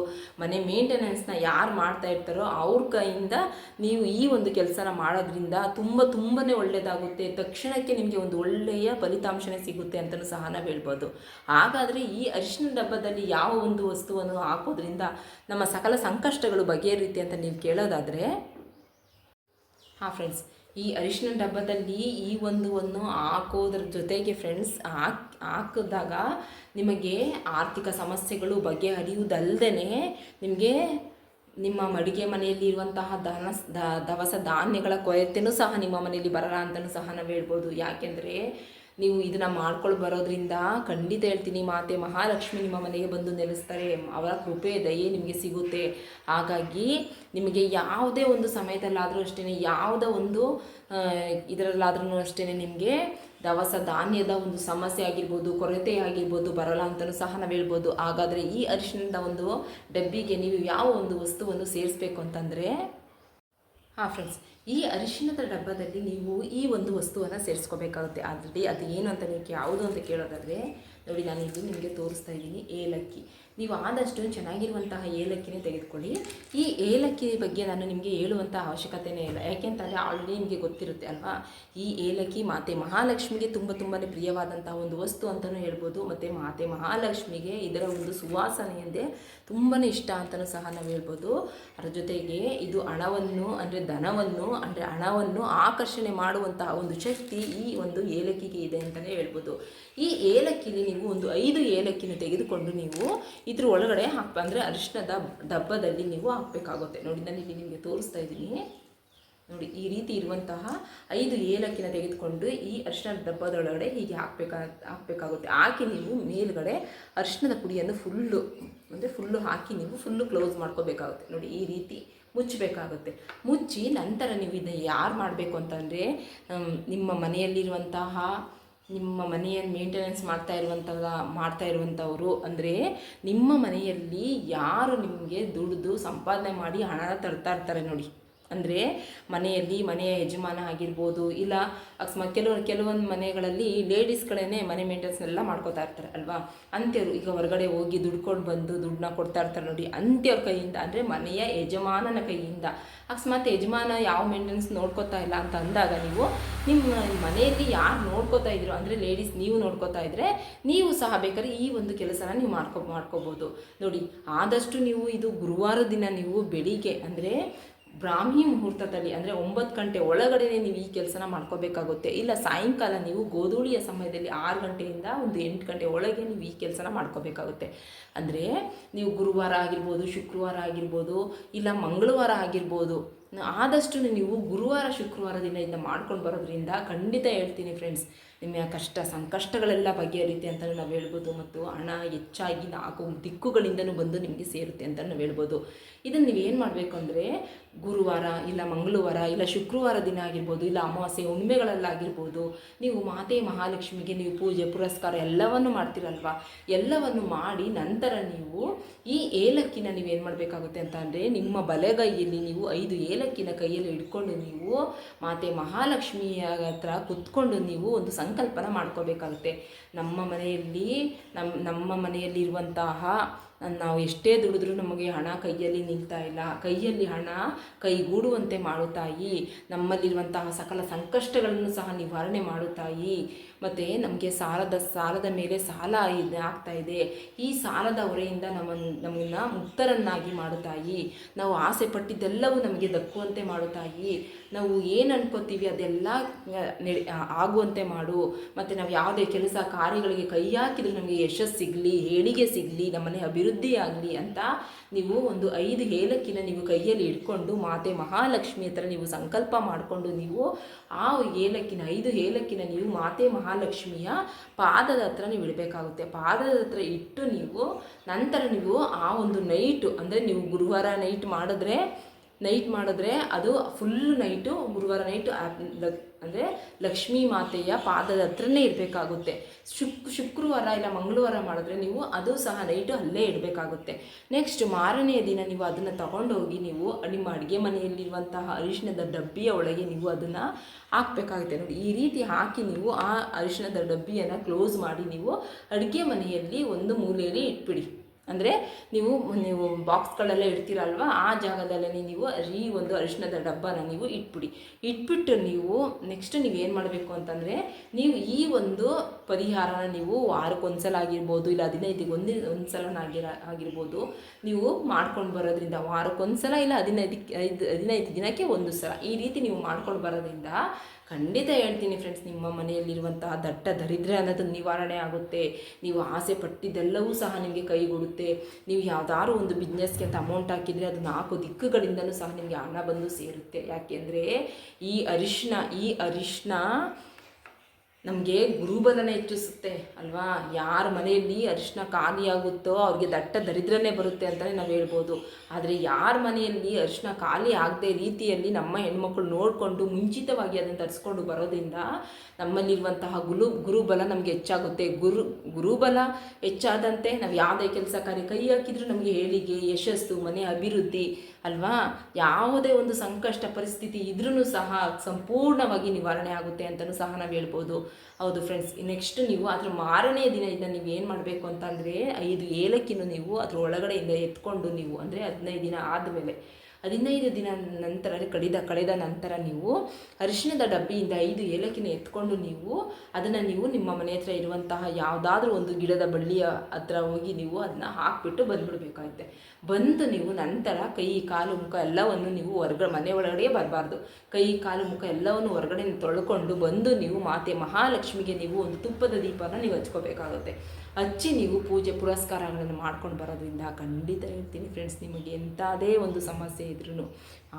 A: ಮನೆ ಮೇಂಟೆನೆನ್ಸ್ನ ಯಾರು ಮಾಡ್ತಾ ಇರ್ತಾರೋ ಅವ್ರ ಕೈಯಿಂದ ನೀವು ಈ ಒಂದು ಕೆಲಸನ ಮಾಡೋದ್ರಿಂದ ತುಂಬ ತುಂಬಾ ಒಳ್ಳೆಯದಾಗುತ್ತೆ ತಕ್ಷಣಕ್ಕೆ ನಿಮಗೆ ಒಂದು ಒಳ್ಳೆಯ ಫಲಿತಾಂಶನೇ ಸಿಗುತ್ತೆ ಅಂತಲೂ ಸಹ ನಾವು ಹೇಳ್ಬೋದು. ಹಾಗಾದರೆ ಈ ಅರಿಶಿನ ಡಬ್ಬದಲ್ಲಿ ಯಾವ ಒಂದು ವಸ್ತುವನ್ನು ಹಾಕೋದ್ರಿಂದ ನಮ್ಮ ಸಕಲ ಸಂಕಷ್ಟಗಳು ಬಗೆಹರಿಯುತ್ತೆ ಅಂತ ನೀವು ಕೇಳೋದಾದರೆ, ಹಾಂ ಫ್ರೆಂಡ್ಸ್ ಈ ಅರಿಶಿನ ಡಬ್ಬದಲ್ಲಿ ಈ ಒಂದು ಒಂದು ಹಾಕೋದ್ರ ಜೊತೆಗೆ ಫ್ರೆಂಡ್ಸ್ ಹಾಕ್, ಹಾಕಿದಾಗ ನಿಮಗೆ ಆರ್ಥಿಕ ಸಮಸ್ಯೆಗಳು ಬಗೆಹರಿಯುವುದಲ್ಲದೆ ನಿಮಗೆ ನಿಮ್ಮ ಮಡಿಗೆ ಮನೆಯಲ್ಲಿ ಇರುವಂತಹ ದನ ದವಸ ಧಾನ್ಯಗಳ ಕೊರತೆಯೂ ಸಹ ನಿಮ್ಮ ಮನೆಯಲ್ಲಿ ಬರಲ್ಲ ಅಂತಲೂ ಸಹ ನಾವು ಹೇಳ್ಬೋದು. ಯಾಕೆಂದರೆ ನೀವು ಇದನ್ನು ಮಾಡ್ಕೊಂಡು ಬರೋದ್ರಿಂದ ಖಂಡಿತ ಹೇಳ್ತೀನಿ, ಮಾತೆ ಮಹಾಲಕ್ಷ್ಮಿ ನಿಮ್ಮ ಮನೆಗೆ ಬಂದು ನೆಲೆಸ್ತಾರೆ. ಅವರ ಕೃಪೆ, ದಯೆ ನಿಮಗೆ ಸಿಗುತ್ತೆ. ಹಾಗಾಗಿ ನಿಮಗೆ ಯಾವುದೇ ಒಂದು ಸಮಯದಲ್ಲಾದರೂ ಅಷ್ಟೇ ಯಾವುದೋ ಒಂದು ಇದರಲ್ಲಾದ್ರೂ ಅಷ್ಟೇ ನಿಮಗೆ ದವಸ ಧಾನ್ಯದ ಒಂದು ಸಮಸ್ಯೆ ಆಗಿರ್ಬೋದು, ಕೊರತೆ ಆಗಿರ್ಬೋದು, ಬರಲ್ಲ ಅಂತಲೂ ಸಹ ನಾವು ಹೇಳ್ಬೋದು. ಹಾಗಾದರೆ ಈ ಅರಿಶಿಣದ ಒಂದು ಡಬ್ಬಿಗೆ ನೀವು ಯಾವ ಒಂದು ವಸ್ತುವನ್ನು ಸೇರಿಸ್ಬೇಕು ಅಂತಂದರೆ ಹಾಂ ಫ್ರೆಂಡ್ಸ್ ಈ ಅರಿಶಿಣದ ಡಬ್ಬದಲ್ಲಿ ನೀವು ಈ ಒಂದು ವಸ್ತುವನ್ನು ಸೇರಿಸ್ಕೋಬೇಕಾಗುತ್ತೆ. ಆಲ್ರೆಡಿ ಅದು ಏನು ಅಂತ ನೀವು ಯಾವುದು ಅಂತ ಕೇಳೋದಾದರೆ, ನೋಡಿ ನಾನು ಇದು ನಿಮಗೆ ತೋರಿಸ್ತಾ ಇದ್ದೀನಿ ಏಲಕ್ಕಿ. ನೀವು ಆದಷ್ಟು ಚೆನ್ನಾಗಿರುವಂತಹ ಏಲಕ್ಕಿನೇ ತೆಗೆದುಕೊಳ್ಳಿ. ಈ ಏಲಕ್ಕಿ ಬಗ್ಗೆ ನಾನು ನಿಮಗೆ ಹೇಳುವಂಥ ಅವಶ್ಯಕತೆಯೇ ಇಲ್ಲ. ಯಾಕೆಂತಂದರೆ ಆಲ್ರೆಡಿ ನಿಮಗೆ ಗೊತ್ತಿರುತ್ತೆ ಅಲ್ವಾ? ಈ ಏಲಕ್ಕಿ ಮಾತೆ ಮಹಾಲಕ್ಷ್ಮಿಗೆ ತುಂಬ ತುಂಬಾ ಪ್ರಿಯವಾದಂತಹ ಒಂದು ವಸ್ತು ಅಂತಲೂ ಹೇಳ್ಬೋದು. ಮತ್ತು ಮಾತೆ ಮಹಾಲಕ್ಷ್ಮಿಗೆ ಇದರ ಒಂದು ಸುವಾಸನೆಯಂದೇ ತುಂಬಾ ಇಷ್ಟ ಅಂತಲೂ ಸಹ ನಾವು ಹೇಳ್ಬೋದು. ಅದರ ಜೊತೆಗೆ ಇದು ಹಣವನ್ನು ಅಂದರೆ ಧನವನ್ನು ಅಂದರೆ ಹಣವನ್ನು ಆಕರ್ಷಣೆ ಮಾಡುವಂತಹ ಒಂದು ಶಕ್ತಿ ಈ ಒಂದು ಏಲಕ್ಕಿಗೆ ಇದೆ ಅಂತಲೇ ಹೇಳ್ಬೋದು. ಈ ಏಲಕ್ಕಿಲಿ ನೀವು ಒಂದು ಐದು ಏಲಕ್ಕಿನ ತೆಗೆದುಕೊಂಡು ನೀವು ಇದ್ರ ಒಳಗಡೆ ಹಾಕ್ ಅಂದರೆ ಅರಿಶಿಣದ ಡಬ್ಬದಲ್ಲಿ ನೀವು ಹಾಕ್ಬೇಕಾಗುತ್ತೆ. ನೋಡಿ, ನಾನು ಇಲ್ಲಿ ನಿಮಗೆ ತೋರಿಸ್ತಾ ಇದ್ದೀನಿ. ನೋಡಿ, ಈ ರೀತಿ ಇರುವಂತಹ ಐದು ಏಲಕ್ಕಿನ ತೆಗೆದುಕೊಂಡು ಈ ಅರಿಶಿಣದ ಡಬ್ಬದೊಳಗಡೆ ಹೀಗೆ ಹಾಕಬೇಕಾ, ಹಾಕಬೇಕಾಗುತ್ತೆ. ಹಾಕಿ ನೀವು ಮೇಲುಗಡೆ ಅರಿಶಿಣದ ಪುಡಿಯನ್ನು ಫುಲ್ಲು, ಅಂದರೆ ಫುಲ್ಲು ಹಾಕಿ ನೀವು ಫುಲ್ಲು ಕ್ಲೋಸ್ ಮಾಡ್ಕೋಬೇಕಾಗುತ್ತೆ. ನೋಡಿ, ಈ ರೀತಿ ಮುಚ್ಚಬೇಕಾಗುತ್ತೆ. ಮುಚ್ಚಿ ನಂತರ ನೀವು ಇದನ್ನು ಯಾರು ಮಾಡಬೇಕು ಅಂತಂದರೆ ನಿಮ್ಮ ಮನೆಯಲ್ಲಿರುವಂತಹ ನಿಮ್ಮ ಮನೆಯನ್ನು ಮೇಂಟೆನೆನ್ಸ್ ಮಾಡ್ತಾ ಇರುವಂಥ ಮಾಡ್ತಾ ಇರುವಂಥವರು ಅಂದರೆ ನಿಮ್ಮ ಮನೆಯಲ್ಲಿ ಯಾರು ನಿಮಗೆ ದುಡಿದು ಸಂಪಾದನೆ ಮಾಡಿ ಹಣ ತರ್ತಾ ಇರ್ತಾರೆ ನೋಡಿ. ಅಂದರೆ ಮನೆಯಲ್ಲಿ ಮನೆಯ ಯಜಮಾನ ಆಗಿರ್ಬೋದು, ಇಲ್ಲ ಅಕಸ್ಮಾತ್ ಕೆಲವು, ಕೆಲವೊಂದು ಮನೆಗಳಲ್ಲಿ ಲೇಡೀಸ್ಗಳೇ ಮನೆ ಮೇಂಟೆನ್ಸ್ ಎಲ್ಲ ಮಾಡ್ಕೋತಾ ಇರ್ತಾರೆ ಅಲ್ವಾ? ಅಂತ್ಯರು ಈಗ ಹೊರಗಡೆ ಹೋಗಿ ದುಡ್ಕೊಂಡು ಬಂದು ದುಡ್ಡನ್ನ ಕೊಡ್ತಾ ಇರ್ತಾರೆ ನೋಡಿ, ಅಂತ್ಯವ್ರ ಕೈಯಿಂದ ಅಂದರೆ ಮನೆಯ ಯಜಮಾನನ ಕೈಯಿಂದ. ಅಕಸ್ಮಾತ್ ಯಜಮಾನ ಯಾವ ಮೇಂಟೆನ್ಸ್ ನೋಡ್ಕೋತಾ ಇಲ್ಲ ಅಂತ ಅಂದಾಗ ನೀವು ನಿಮ್ಮ ಮನೆಯಲ್ಲಿ ಯಾರು ನೋಡ್ಕೋತಾ ಇದ್ರು ಅಂದರೆ ಲೇಡೀಸ್ ನೀವು ನೋಡ್ಕೋತಾ ಇದ್ರೆ ನೀವು ಸಹ ಬೇಕಾದ್ರೆ ಈ ಒಂದು ಕೆಲಸನ ನೀವು ಮಾಡ್ಕೊ, ಮಾಡ್ಕೋಬೋದು. ನೋಡಿ, ಆದಷ್ಟು ನೀವು ಇದು ಗುರುವಾರ ದಿನ ನೀವು ಬೆಳಿಗ್ಗೆ ಅಂದರೆ ಬ್ರಾಹ್ಮಿ ಮುಹೂರ್ತದಲ್ಲಿ ಅಂದರೆ ಒಂಬತ್ತು ಗಂಟೆ ಒಳಗಡೆ ನೀವು ಈ ಕೆಲಸನ ಮಾಡ್ಕೋಬೇಕಾಗುತ್ತೆ. ಇಲ್ಲ ಸಾಯಂಕಾಲ ನೀವು ಗೋಧೂಳಿಯ ಸಮಯದಲ್ಲಿ ಆರು ಗಂಟೆಯಿಂದ ಒಂದು ಎಂಟು ಗಂಟೆ ಒಳಗೆ ನೀವು ಈ ಕೆಲಸನ ಮಾಡ್ಕೋಬೇಕಾಗುತ್ತೆ. ಅಂದರೆ ನೀವು ಗುರುವಾರ ಆಗಿರ್ಬೋದು, ಶುಕ್ರವಾರ ಆಗಿರ್ಬೋದು, ಇಲ್ಲ ಮಂಗಳವಾರ ಆಗಿರ್ಬೋದು ಆದಷ್ಟು ನೀವು ಗುರುವಾರ, ಶುಕ್ರವಾರ ದಿನದಿಂದ ಮಾಡ್ಕೊಂಡು ಬರೋದ್ರಿಂದ ಖಂಡಿತ ಹೇಳ್ತೀನಿ ಫ್ರೆಂಡ್ಸ್ ನಿಮ್ಮ ಕಷ್ಟ, ಸಂಕಷ್ಟಗಳೆಲ್ಲ ಬಗೆಹರಿಯುತ್ತೆ ಅಂತಲೂ ನಾವು ಹೇಳ್ಬೋದು ಮತ್ತು ಹಣ ಹೆಚ್ಚಾಗಿ ನಾಲ್ಕು ದಿಕ್ಕುಗಳಿಂದನೂ ಬಂದು ನಿಮಗೆ ಸೇರುತ್ತೆ ಅಂತ ನಾವು ಹೇಳ್ಬೋದು. ಇದನ್ನು ನೀವು ಏನು ಮಾಡಬೇಕು ಅಂದರೆ ಗುರುವಾರ ಇಲ್ಲ ಮಂಗಳವಾರ ಇಲ್ಲ ಶುಕ್ರವಾರ ದಿನ ಆಗಿರ್ಬೋದು, ಇಲ್ಲ ಅಮಾವಾಸ್ಯೆ ಹುಣ್ಣಿಮೆಗಳಲ್ಲಾಗಿರ್ಬೋದು ನೀವು ಮಾತೆ ಮಹಾಲಕ್ಷ್ಮಿಗೆ ನೀವು ಪೂಜೆ, ಪುರಸ್ಕಾರ ಎಲ್ಲವನ್ನು ಮಾಡ್ತೀರಲ್ವ? ಎಲ್ಲವನ್ನು ಮಾಡಿ ನಂತರ ನೀವು ಈ ಏಲಕ್ಕಿನ ನೀವು ಏನು ಮಾಡಬೇಕಾಗುತ್ತೆ ಅಂತ ಅಂದರೆ ನಿಮ್ಮ ಬಲೆಗೈಯಲ್ಲಿ ನೀವು ಐದು ಏಲಕ್ಕಿನ ಕೈಯಲ್ಲಿ ಹಿಡ್ಕೊಂಡು ನೀವು ಮಾತೆ ಮಹಾಲಕ್ಷ್ಮಿಯ ಹತ್ರ ಕುತ್ಕೊಂಡು ನೀವು ಒಂದು ಸಂಕಲ್ಪನ ಮಾಡ್ಕೋಬೇಕಾಗುತ್ತೆ. ನಮ್ಮ ಮನೆಯಲ್ಲಿ ನಮ್ಮ ನಮ್ಮ ಮನೆಯಲ್ಲಿರುವಂತಹ ನಾವು ಎಷ್ಟೇ ದುಡಿದ್ರೂ ನಮಗೆ ಹಣ ಕೈಯಲ್ಲಿ ನಿಲ್ತಾ ಇಲ್ಲ. ಕೈಯಲ್ಲಿ ಹಣ ಕೈಗೂಡುವಂತೆ ಮಾಡುತ್ತಾಯಿ. ತಾಯಿ ನಮ್ಮಲ್ಲಿರುವಂತಹ ಸಕಲ ಸಂಕಷ್ಟಗಳನ್ನು ಸಹ ನಿವಾರಣೆ ಮಾಡುತ್ತಾಯಿ. ತಾಯಿ ಮತ್ತು ನಮಗೆ ಸಾಲದ ಸಾಲದ ಮೇಲೆ ಸಾಲ ಇದೆ ಆಗ್ತಾ ಇದೆ. ಈ ಸಾಲದ ಹೊರೆಯಿಂದ ನಮ್ಮನ್ನು ನಮ್ಮನ್ನು ಮುಕ್ತರನ್ನಾಗಿ ಮಾಡುತ್ತಾಯಿ ನಾವು ಆಸೆ ಪಟ್ಟಿದ್ದೆಲ್ಲವೂ ನಮಗೆ ದಕ್ಕುವಂತೆ ಮಾಡುತ್ತಾಯಿ ನಾವು ಏನು ಅನ್ಕೋತೀವಿ ಅದೆಲ್ಲ ಆಗುವಂತೆ ಮಾಡು. ಮತ್ತು ನಾವು ಯಾವುದೇ ಕೆಲಸ, ಕಾರ್ಯಗಳಿಗೆ ಕೈ ಹಾಕಿದ್ರೆ ನಮಗೆ ಯಶಸ್ಸು ಸಿಗಲಿ, ಏಳಿಗೆ ಸಿಗಲಿ, ನಮ್ಮನೆ ಅಭಿವೃದ್ಧಿ ಆಗಲಿ ಅಂತ ನೀವು ಒಂದು ಐದು ಏಲಕ್ಕಿನ ನೀವು ಕೈಯಲ್ಲಿ ಇಟ್ಕೊಂಡು ಮಾತೆ ಮಹಾಲಕ್ಷ್ಮಿ ಹತ್ರ ನೀವು ಸಂಕಲ್ಪ ಮಾಡಿಕೊಂಡು ನೀವು ಆ ಏಲಕ್ಕಿನ ಐದು ಏಲಕ್ಕಿನ ನೀವು ಮಾತೆ ಮಹಾಲಕ್ಷ್ಮಿಯ ಪಾದದ ಹತ್ರ ನೀವು ಇಡಬೇಕಾಗುತ್ತೆ. ಪಾದದ ಹತ್ರ ಇಟ್ಟು ನೀವು ನಂತರ ನೀವು ಆ ಒಂದು ನೈಟು ಅಂದರೆ ನೀವು ಗುರುವಾರ ನೈಟ್ ಮಾಡಿದ್ರೆ ನೈಟ್ ಮಾಡಿದ್ರೆ ಅದು ಫುಲ್ ನೈಟು ಗುರುವಾರ ನೈಟು ಅಂದರೆ ಲಕ್ಷ್ಮೀ ಮಾತೆಯ ಪಾದದ ಹತ್ರನೇ ಇರಬೇಕಾಗುತ್ತೆ. ಶುಕ್ ಶುಕ್ರವಾರ ಇಲ್ಲ, ಮಂಗಳವಾರ ಮಾಡಿದ್ರೆ ನೀವು ಅದು ಸಹ ನೈಟು ಅಲ್ಲೇ ಇಡಬೇಕಾಗುತ್ತೆ. ನೆಕ್ಸ್ಟ್ ಮಾರನೆಯ ದಿನ ನೀವು ಅದನ್ನು ತಗೊಂಡೋಗಿ ನೀವು ನಿಮ್ಮ ಅಡುಗೆ ಮನೆಯಲ್ಲಿರುವಂತಹ ಅರಿಶಿಣದ ಡಬ್ಬಿಯ ಒಳಗೆ ನೀವು ಅದನ್ನು ಹಾಕಬೇಕಾಗುತ್ತೆ. ನೋಡಿ, ಈ ರೀತಿ ಹಾಕಿ ನೀವು ಆ ಅರಿಶಿಣದ ಡಬ್ಬಿಯನ್ನು ಕ್ಲೋಸ್ ಮಾಡಿ ನೀವು ಅಡುಗೆ ಮನೆಯಲ್ಲಿ ಒಂದು ಮೂಲೆಯಲ್ಲಿ ಇಟ್ಬಿಡಿ. ಅಂದರೆ ನೀವು ನೀವು ಬಾಕ್ಸ್ಗಳೆಲ್ಲ ಇಡ್ತೀರಲ್ವ? ಆ ಜಾಗದಲ್ಲೇ ನೀವು ಈ ಒಂದು ಅರಿಶಿಣದ ಡಬ್ಬನ ನೀವು ಇಟ್ಬಿಡಿ. ಇಟ್ಬಿಟ್ಟು ನೀವು ನೆಕ್ಸ್ಟ್ ನೀವು ಏನು ಮಾಡಬೇಕು ಅಂತಂದರೆ, ನೀವು ಈ ಒಂದು ಪರಿಹಾರನ ನೀವು ವಾರಕ್ಕೊಂದ್ಸಲ ಆಗಿರ್ಬೋದು, ಇಲ್ಲ ಹದಿನೈದಿಗೆ ಒಂದು ಒಂದು ಆಗಿರ, ಆಗಿರ್ಬೋದು, ನೀವು ಮಾಡ್ಕೊಂಡು ಬರೋದ್ರಿಂದ ವಾರಕ್ಕೊಂದ್ಸಲ ಇಲ್ಲ ಹದಿನೈದಕ್ಕೆ ಐದು, ಹದಿನೈದು ದಿನಕ್ಕೆ ಒಂದು ಸಲ ಈ ರೀತಿ ನೀವು ಮಾಡ್ಕೊಂಡು ಬರೋದ್ರಿಂದ ಖಂಡಿತ ಹೇಳ್ತೀನಿ ಫ್ರೆಂಡ್ಸ್ ನಿಮ್ಮ ಮನೆಯಲ್ಲಿರುವಂತಹ ದಟ್ಟ ದರಿದ್ರ ಅನ್ನೋದು ನಿವಾರಣೆ ಆಗುತ್ತೆ. ನೀವು ಆಸೆ ಪಟ್ಟಿದ್ದೆಲ್ಲವೂ ಸಹ ನಿಮಗೆ ಕೈಗೂಡುತ್ತೆ ನೀವು ಯಾವುದಾದ್ರು ಒಂದು ಬಿಸ್ನೆಸ್ಗೆ ಅಂತ ಅಮೌಂಟ್ ಹಾಕಿದರೆ ಅದು ನಾಲ್ಕು ದಿಕ್ಕುಗಳಿಂದಲೂ ಸಹ ನಿಮಗೆ ಹಣ ಬಂದು ಸೇರುತ್ತೆ. ಯಾಕೆಂದರೆ ಈ ಅರಿಶಿನ ಈ ಅರಿಶಿನ ನಮಗೆ ಗುರುಬಲನ ಹೆಚ್ಚಿಸುತ್ತೆ, ಅಲ್ವಾ? ಯಾರ ಮನೆಯಲ್ಲಿ ಅರಿಶಿನ ಖಾಲಿಯಾಗುತ್ತೋ ಅವ್ರಿಗೆ ದಟ್ಟ ದರಿದ್ರನೇ ಬರುತ್ತೆ ಅಂತಲೇ ನಾವು ಹೇಳ್ಬೋದು. ಆದರೆ ಯಾರ ಮನೆಯಲ್ಲಿ ಅರಿಶಿನ ಖಾಲಿ ಆಗದೆ ರೀತಿಯಲ್ಲಿ ನಮ್ಮ ಹೆಣ್ಮಕ್ಳು ನೋಡಿಕೊಂಡು ಮುಂಚಿತವಾಗಿ ಅದನ್ನು ತರಿಸ್ಕೊಂಡು ಬರೋದ್ರಿಂದ ನಮ್ಮಲ್ಲಿರುವಂತಹ ಗುರು ಗುರುಬಲ ನಮಗೆ ಹೆಚ್ಚಾಗುತ್ತೆ. ಗುರು ಗುರುಬಲ ಹೆಚ್ಚಾದಂತೆ ನಾವು ಯಾವುದೇ ಕೆಲಸ ಕಾರ್ಯ ಕೈ ಹಾಕಿದ್ರೂ ನಮಗೆ ಹೇಳಿಗೆ ಯಶಸ್ಸು, ಮನೆ ಅಭಿವೃದ್ಧಿ ಅಲ್ವಾ? ಯಾವುದೇ ಒಂದು ಸಂಕಷ್ಟ ಪರಿಸ್ಥಿತಿ ಇದ್ರೂ ಸಹ ಸಂಪೂರ್ಣವಾಗಿ ನಿವಾರಣೆ ಆಗುತ್ತೆ ಅಂತಲೂ ಸಹ ನಾವು ಹೇಳ್ಬೋದು. ಹೌದು ಫ್ರೆಂಡ್ಸ್ ನೆಕ್ಸ್ಟ್ ನೀವು ಅದ್ರ ಮಾರನೇ ದಿನದಿಂದ ನೀವು ಏನು ಮಾಡಬೇಕು ಅಂತಂದರೆ, ಐದು ಏಲಕ್ಕಿನೂ ನೀವು ಅದ್ರ ಒಳಗಡೆಯಿಂದ ಎತ್ಕೊಂಡು ನೀವು, ಅಂದರೆ ಹದಿನೈದು ದಿನ ಆದಮೇಲೆ ಹದಿನೈದು ದಿನ ನಂತರ ಕಡಿದ, ಕಳೆದ ನಂತರ ನೀವು ಅರಿಶಿಣದ ಡಬ್ಬಿಯಿಂದ ಐದು ಏಲಕ್ಕಿನ ಎತ್ಕೊಂಡು ನೀವು ಅದನ್ನು ನೀವು ನಿಮ್ಮ ಮನೆ ಹತ್ರ ಇರುವಂತಹ ಯಾವುದಾದ್ರೂ ಒಂದು ಗಿಡದ ಬಳ್ಳಿಯ ಹತ್ರ ಹೋಗಿ ನೀವು ಅದನ್ನ ಹಾಕ್ಬಿಟ್ಟು ಬಂದುಬಿಡ್ಬೇಕಾಗುತ್ತೆ. ಬಂದು ನೀವು ನಂತರ ಕೈ, ಕಾಲು, ಮುಖ ಎಲ್ಲವನ್ನು ನೀವು ಹೊರಗಡೆ, ಮನೆ ಒಳಗಡೆ ಬರಬಾರ್ದು. ಕೈ, ಕಾಲು, ಮುಖ ಎಲ್ಲವನ್ನು ಹೊರಗಡೆ ತೊಳ್ಕೊಂಡು ಬಂದು ನೀವು ಮಾತೆ ಮಹಾಲಕ್ಷ್ಮಿಗೆ ನೀವು ಒಂದು ತುಪ್ಪದ ದೀಪನ ನೀವು ಹಚ್ಕೋಬೇಕಾಗುತ್ತೆ. ಹಚ್ಚಿ ನೀವು ಪೂಜೆ ಪುರಸ್ಕಾರಗಳನ್ನು ಮಾಡ್ಕೊಂಡು ಬರೋದ್ರಿಂದ ಖಂಡಿತ ಹೇಳ್ತೀನಿ ಫ್ರೆಂಡ್ಸ್ ನಿಮಗೆ ಎಂಥದೇ ಒಂದು ಸಮಸ್ಯೆ ಇದ್ರೂ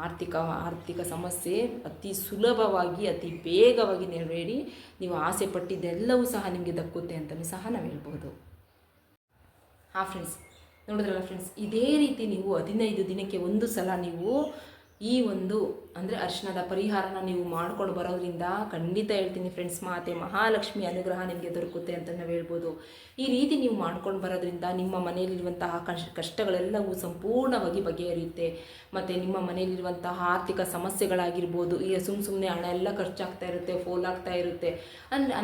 A: ಆರ್ಥಿಕ ಆರ್ಥಿಕ ಸಮಸ್ಯೆ ಅತಿ ಸುಲಭವಾಗಿ, ಅತಿ ಬೇಗವಾಗಿ ನೆರವೇರಿ ನೀವು ಆಸೆ ಪಟ್ಟಿದ್ದೆಲ್ಲವೂ ಸಹ ನಿಮಗೆ ದಕ್ಕುತ್ತೆ ಅಂತಲೂ ಸಹ ನಾವು ಹೇಳ್ಬೋದು. ಹಾಂ ಫ್ರೆಂಡ್ಸ್ ನೋಡಿದ್ರಲ್ಲ ಫ್ರೆಂಡ್ಸ್ ಇದೇ ರೀತಿ ನೀವು ಹದಿನೈದು ದಿನಕ್ಕೆ ಒಂದು ಸಲ ನೀವು ಈ ಒಂದು, ಅಂದರೆ ಅರ್ಶನದ ಪರಿಹಾರನ ನೀವು ಮಾಡ್ಕೊಂಡು ಬರೋದ್ರಿಂದ ಖಂಡಿತ ಹೇಳ್ತೀನಿ ಫ್ರೆಂಡ್ಸ್ ಮಾತೆ, ಮಹಾಲಕ್ಷ್ಮಿ ಅನುಗ್ರಹ ನಿಮಗೆ ದೊರಕುತ್ತೆ ಅಂತ ನಾವು ಹೇಳ್ಬೋದು. ಈ ರೀತಿ ನೀವು ಮಾಡ್ಕೊಂಡು ಬರೋದ್ರಿಂದ ನಿಮ್ಮ ಮನೆಯಲ್ಲಿರುವಂತಹ ಕಷ್ಟ ಕಷ್ಟಗಳೆಲ್ಲವೂ ಸಂಪೂರ್ಣವಾಗಿ ಬಗೆಹರಿಯುತ್ತೆ. ಮತ್ತು ನಿಮ್ಮ ಮನೆಯಲ್ಲಿರುವಂತಹ ಆರ್ಥಿಕ ಸಮಸ್ಯೆಗಳಾಗಿರ್ಬೋದು ಈಗ ಸುಮ್ಮ ಸುಮ್ಮನೆ ಹಣ ಎಲ್ಲ ಖರ್ಚಾಗ್ತಾ ಇರುತ್ತೆ ಫೋಲ್ ಆಗ್ತಾ ಇರುತ್ತೆ ಅಂದರೆ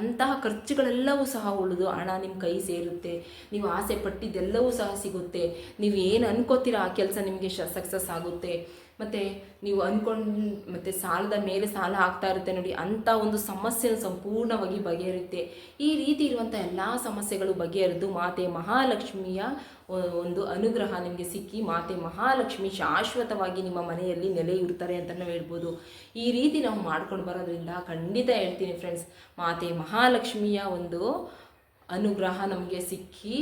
A: ಅಂತಹ ಖರ್ಚುಗಳೆಲ್ಲವೂ ಸಹ ಉಳಿದು ಹಣ ನಿಮ್ಮ ಕೈ ಸೇರುತ್ತೆ. ನೀವು ಆಸೆ ಪಟ್ಟಿದ್ದೆಲ್ಲವೂ ಸಹ ಸಿಗುತ್ತೆ. ನೀವು ಏನು ಅನ್ಕೋತೀರ ಆ ಕೆಲಸ ನಿಮಗೆ ಸಕ್ಸಸ್ ಆಗುತ್ತೆ. ಮತ್ತು ನೀವು ಅಂದ್ಕೊಂಡು ಮತ್ತು ಸಾಲದ ಮೇಲೆ ಸಾಲ ಆಗ್ತಾ ಇರುತ್ತೆ ನೋಡಿ ಅಂಥ ಒಂದು ಸಮಸ್ಯೆ ಸಂಪೂರ್ಣವಾಗಿ ಬಗೆಹರಿಯುತ್ತೆ. ಈ ರೀತಿ ಇರುವಂಥ ಎಲ್ಲ ಸಮಸ್ಯೆಗಳು ಬಗೆಹರಿದು ಮಾತೆ ಮಹಾಲಕ್ಷ್ಮಿಯ ಒಂದು ಅನುಗ್ರಹ ನಿಮಗೆ ಸಿಕ್ಕಿ ಮಾತೆ ಮಹಾಲಕ್ಷ್ಮಿ ಶಾಶ್ವತವಾಗಿ ನಿಮ್ಮ ಮನೆಯಲ್ಲಿ ನೆಲೆಯಿರ್ತಾರೆ ಅಂತ ನಾವು ಹೇಳ್ಬೋದು. ಈ ರೀತಿ ನಾವು ಮಾಡ್ಕೊಂಡು ಬರೋದ್ರಿಂದ ಖಂಡಿತ ಹೇಳ್ತೀನಿ ಫ್ರೆಂಡ್ಸ್ ಮಾತೆ ಮಹಾಲಕ್ಷ್ಮಿಯ ಒಂದು ಅನುಗ್ರಹ ನಮಗೆ ಸಿಕ್ಕಿ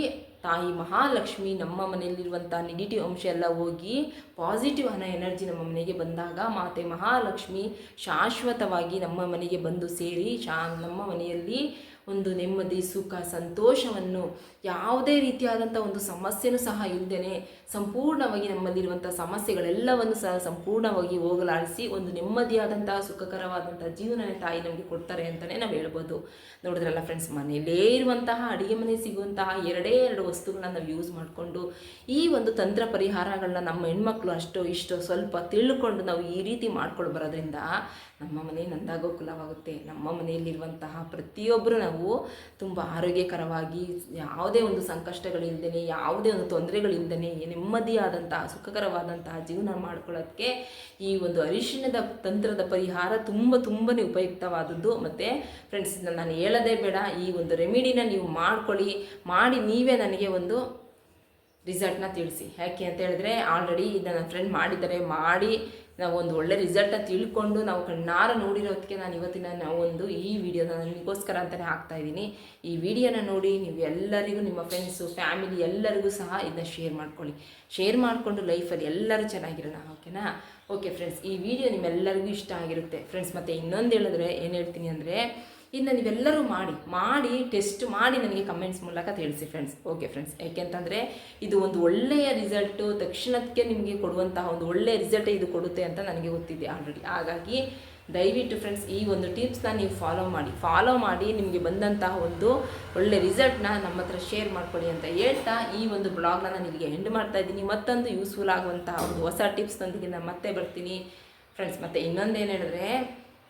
A: ತಾಯಿ ಮಹಾಲಕ್ಷ್ಮಿ ನಮ್ಮ ಮನೆಯಲ್ಲಿರುವಂಥ ನೆಗೆಟಿವ್ ಅಂಶ ಎಲ್ಲ ಹೋಗಿ ಪಾಸಿಟಿವ್ ಅನ್ನೋ ಎನರ್ಜಿ ನಮ್ಮ ಮನೆಗೆ ಬಂದಾಗ ಮಾತೆ ಮಹಾಲಕ್ಷ್ಮಿ ಶಾಶ್ವತವಾಗಿ ನಮ್ಮ ಮನೆಗೆ ಬಂದು ಸೇರಿ ಶಾ ನಮ್ಮ ಮನೆಯಲ್ಲಿ ಒಂದು ನೆಮ್ಮದಿ, ಸುಖ, ಸಂತೋಷವನ್ನು ಯಾವುದೇ ರೀತಿಯಾದಂಥ ಒಂದು ಸಮಸ್ಯೆನೂ ಸಹ ಇಲ್ಲದೇ ಸಂಪೂರ್ಣವಾಗಿ ನಮ್ಮಲ್ಲಿರುವಂಥ ಸಮಸ್ಯೆಗಳೆಲ್ಲವನ್ನು ಸಹ ಸಂಪೂರ್ಣವಾಗಿ ಹೋಗಲಾಡಿಸಿ ಒಂದು ನೆಮ್ಮದಿಯಾದಂತಹ ಸುಖಕರವಾದಂಥ ಜೀವನ ತಾಯಿ ನಮಗೆ ಕೊಡ್ತಾರೆ ಅಂತಲೇ ನಾವು ಹೇಳ್ಬೋದು. ನೋಡಿದ್ರಲ್ಲ ಫ್ರೆಂಡ್ಸ್ ಮನೆಯಲ್ಲೇ ಇರುವಂತಹ, ಅಡುಗೆ ಮನೆ ಸಿಗುವಂತಹ ಎರಡೇ ಎರಡು ವಸ್ತುಗಳನ್ನ ನಾವು ಯೂಸ್ ಮಾಡಿಕೊಂಡು ಈ ಒಂದು ತಂತ್ರ ಪರಿಹಾರಗಳನ್ನ ನಮ್ಮ ಹೆಣ್ಮಕ್ಳು ಅಷ್ಟೋ ಇಷ್ಟೋ ಸ್ವಲ್ಪ ತಿಳ್ಕೊಂಡು ನಾವು ಈ ರೀತಿ ಮಾಡ್ಕೊಂಡು ಬರೋದ್ರಿಂದ ನಮ್ಮ ಮನೆ ನಂದಾಗೋಕುಲವಾಗುತ್ತೆ ನಮ್ಮ ಮನೆಯಲ್ಲಿರುವಂತಹ ಪ್ರತಿಯೊಬ್ಬರು ನಾವು ತುಂಬ ಆರೋಗ್ಯಕರವಾಗಿ ಯಾವುದೇ ಒಂದು ಸಂಕಷ್ಟಗಳಿಲ್ಲದೇ ಯಾವುದೇ ಒಂದು ತೊಂದರೆಗಳಿಲ್ಲದೇ ನೆಮ್ಮದಿಯಾದಂತಹ, ಸುಖಕರವಾದಂತಹ ಜೀವನ ಮಾಡ್ಕೊಳ್ಳೋದಕ್ಕೆ ಈ ಒಂದು ಅರಿಶಿಣದ ತಂತ್ರದ ಪರಿಹಾರ ತುಂಬ ತುಂಬಾ ಉಪಯುಕ್ತವಾದದ್ದು. ಮತ್ತು ಫ್ರೆಂಡ್ಸ್ ನಾನು ಹೇಳೋದೇ ಬೇಡ. ಈ ಒಂದು ರೆಮಿಡಿನ ನೀವು ಮಾಡ್ಕೊಳ್ಳಿ. ಮಾಡಿ ನೀವೇ ನನಗೆ ಒಂದು ರಿಸಲ್ಟ್ನ ತಿಳಿಸಿ. ಯಾಕೆ ಅಂತ ಹೇಳಿದ್ರೆ ಆಲ್ರೆಡಿ ನನ್ನ ಫ್ರೆಂಡ್ ಮಾಡಿದ್ದಾರೆ. ಮಾಡಿ ನಾವು ಒಂದು ಒಳ್ಳೆ ರಿಸಲ್ಟ್ ತಿಳ್ಕೊಂಡು ನಾವು ಕಣ್ಣಾರ ನೋಡಿರೋದಕ್ಕೆ ನಾನು ಇವತ್ತಿನ ನಾವು ಒಂದು ಈ ವಿಡಿಯೋನ ನಿಮಗೋಸ್ಕರ ಅಂತಲೇ ಹಾಕ್ತಾ ಇದ್ದೀನಿ. ಈ ವಿಡಿಯೋನ ನೋಡಿ ನೀವು ಎಲ್ಲರಿಗೂ ನಿಮ್ಮ ಫ್ರೆಂಡ್ಸು ಫ್ಯಾಮಿಲಿ ಎಲ್ಲರಿಗೂ ಸಹ ಇದನ್ನ ಶೇರ್ ಮಾಡ್ಕೊಳ್ಳಿ. ಶೇರ್ ಮಾಡಿಕೊಂಡು ಲೈಫಲ್ಲಿ ಎಲ್ಲರೂ ಚೆನ್ನಾಗಿರೋಣ ಓಕೆನಾ ಓಕೆ ಫ್ರೆಂಡ್ಸ್ ಈ ವಿಡಿಯೋ ನಿಮ್ಮೆಲ್ಲರಿಗೂ ಇಷ್ಟ ಆಗಿರುತ್ತೆ. ಫ್ರೆಂಡ್ಸ್ ಮತ್ತು ಇನ್ನೊಂದು ಹೇಳಿದ್ರೆ ಏನು ಹೇಳ್ತೀನಿ ಅಂದರೆ ಇನ್ನು ನೀವೆಲ್ಲರೂ ಮಾಡಿ ಮಾಡಿ ಟೆಸ್ಟ್ ಮಾಡಿ ನನಗೆ ಕಮೆಂಟ್ಸ್ ಮೂಲಕ ತಿಳಿಸಿ ಫ್ರೆಂಡ್ಸ್ ಓಕೆ ಫ್ರೆಂಡ್ಸ್ ಯಾಕೆಂತಂದರೆ ಇದು ಒಂದು ಒಳ್ಳೆಯ ರಿಸಲ್ಟು ತಕ್ಷಣಕ್ಕೆ ನಿಮಗೆ ಕೊಡುವಂತಹ ಒಂದು ಒಳ್ಳೆಯ ರಿಸಲ್ಟ್ ಇದು ಕೊಡುತ್ತೆ ಅಂತ ನನಗೆ ಗೊತ್ತಿದೆ ಆಲ್ರೆಡಿ ಹಾಗಾಗಿ ದಯವಿಟ್ಟು ಫ್ರೆಂಡ್ಸ್ ಈ ಒಂದು ಟಿಪ್ಸ್ನ ನೀವು ಫಾಲೋ ಮಾಡಿ. ಫಾಲೋ ಮಾಡಿ ನಿಮಗೆ ಬಂದಂತಹ ಒಂದು ಒಳ್ಳೆ ರಿಸಲ್ಟ್ನ ನಮ್ಮ ಹತ್ರ ಶೇರ್ ಮಾಡ್ಕೊಳ್ಳಿ ಅಂತ ಹೇಳ್ತಾ ಈ ಒಂದು ಬ್ಲಾಗ್ನ ನಾನು ಇಲ್ಲಿಗೆ ಎಂಡ್ ಮಾಡ್ತಾ ಇದ್ದೀನಿ. ಮತ್ತೊಂದು ಯೂಸ್ಫುಲ್ ಆಗುವಂತಹ ಒಂದು ಹೊಸ ಟಿಪ್ಸ್ನೊಂದಿಗೆ ನಾನು ಮತ್ತೆ ಬರ್ತೀನಿ. ಫ್ರೆಂಡ್ಸ್ ಮತ್ತು ಇನ್ನೊಂದೇನು ಹೇಳಿದ್ರೆ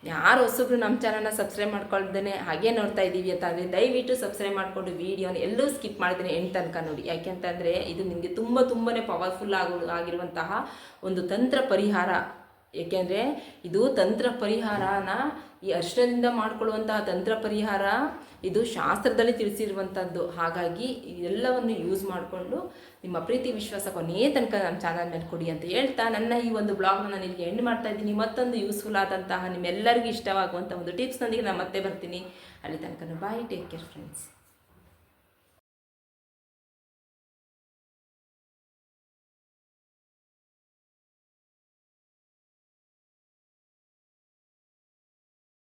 A: ಯಾರು ಹೊಸಬ್ರು ನಮ್ಮ ಚಾನಲ್ನ ಸಬ್ಸ್ಕ್ರೈಬ್ ಮಾಡ್ಕೊಳ್ದೇ ಹಾಗೆ ನೋಡ್ತಾ ಇದ್ದೀವಿ ಅಂತ ಅಂದರೆ ದಯವಿಟ್ಟು ಸಬ್ಸ್ಕ್ರೈಬ್ ಮಾಡಿಕೊಂಡು ವೀಡಿಯೋನ ಎಲ್ಲೂ ಸ್ಕಿಪ್ ಮಾಡಿದ್ದೀನಿ ಎಂಟು ತನಕ ನೋಡಿ. ಯಾಕೆಂತಂದರೆ ಇದು ನಿಮಗೆ ತುಂಬ ತುಂಬಾ ಪವರ್ಫುಲ್ ಆಗೋ, ಆಗಿರುವಂತಹ ಒಂದು ತಂತ್ರ ಪರಿಹಾರ. ಏಕೆಂದರೆ ಇದು ತಂತ್ರ ಪರಿಹಾರನ ಈ ಅರ್ಶನದಿಂದ ಮಾಡ್ಕೊಳ್ಳುವಂತಹ ತಂತ್ರ ಪರಿಹಾರ ಇದು ಶಾಸ್ತ್ರದಲ್ಲಿ ತಿಳಿಸಿರುವಂಥದ್ದು ಹಾಗಾಗಿ ಎಲ್ಲವನ್ನು ಯೂಸ್ ಮಾಡಿಕೊಂಡು ನಿಮ್ಮ ಪ್ರೀತಿ ವಿಶ್ವಾಸ ಕೊನೆಯ ತನಕ ನಮ್ಮ ಚಾನಲ್ ಮೇಲೆ ಕೊಡಿ ಅಂತ ಹೇಳ್ತಾ ನನ್ನ ಈ ಒಂದು ಬ್ಲಾಗ್ನ ನಾನು ಇಲ್ಲಿಗೆ ಎಂಡ್ ಮಾಡ್ತಾ ಇದ್ದೀನಿ. ಮತ್ತೊಂದು ಯೂಸ್ಫುಲ್ ಆದಂತಹ ನಿಮ್ಮೆಲ್ಲರಿಗೂ ಇಷ್ಟವಾಗುವಂಥ ಒಂದು ಟಿಪ್ಸ್ನೊಂದಿಗೆ ನಾನು ಮತ್ತೆ ಬರ್ತೀನಿ. ಅಲ್ಲಿ ತನಕ ಬಾಯ್ ಟೇಕ್ ಕೇರ್ ಫ್ರೆಂಡ್ಸ್